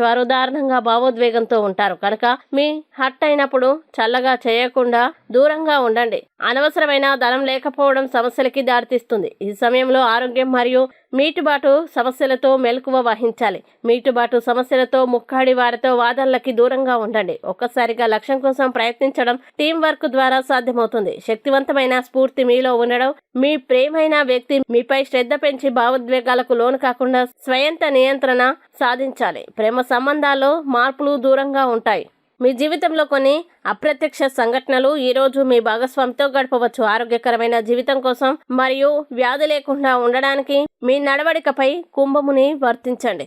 వారు దారుణంగా భావోద్వేగంతో ఉంటారు. కనుక మీ హట్ అయినప్పుడు చల్లగా చేయకుండా దూరంగా ఉండండి. అనవసరమైన ధనం లేకపోవడం సమస్యలకి దారితీస్తుంది. ఈ సమయంలో ఆరోగ్యం మరియు మీటుబాటు సమస్యలతో మెలకువ వహించాలి. మీటుబాటు సమస్యలతో ముక్కాడి వారితో వాదనలకి దూరంగా ఉండండి. ఒక్కసారిగా లక్ష్యం కోసం ప్రయత్నించడం టీం వర్క్ ద్వారా సాధ్యమవుతుంది. శక్తివంతమైన స్ఫూర్తి మీలో ఉండడం మీ ప్రేమైన వ్యక్తి మీపై శ్రద్ధ పెంచి భావోద్వేగాలకు లోను కాకుండా స్వయంత నియంత్రణ సాధించాలి. ప్రేమ సంబంధాల్లో మార్పులు దూరంగా ఉంటాయి. మీ జీవితంలో కొన్ని అప్రత్యక్ష సంఘటనలు ఈరోజు మీ భాగస్వామితో గడపవచ్చు. ఆరోగ్యకరమైన జీవితం కోసం మరియు వ్యాధి లేకుండా ఉండడానికి మీ నడవడికపై కుంభముని వర్తించండి.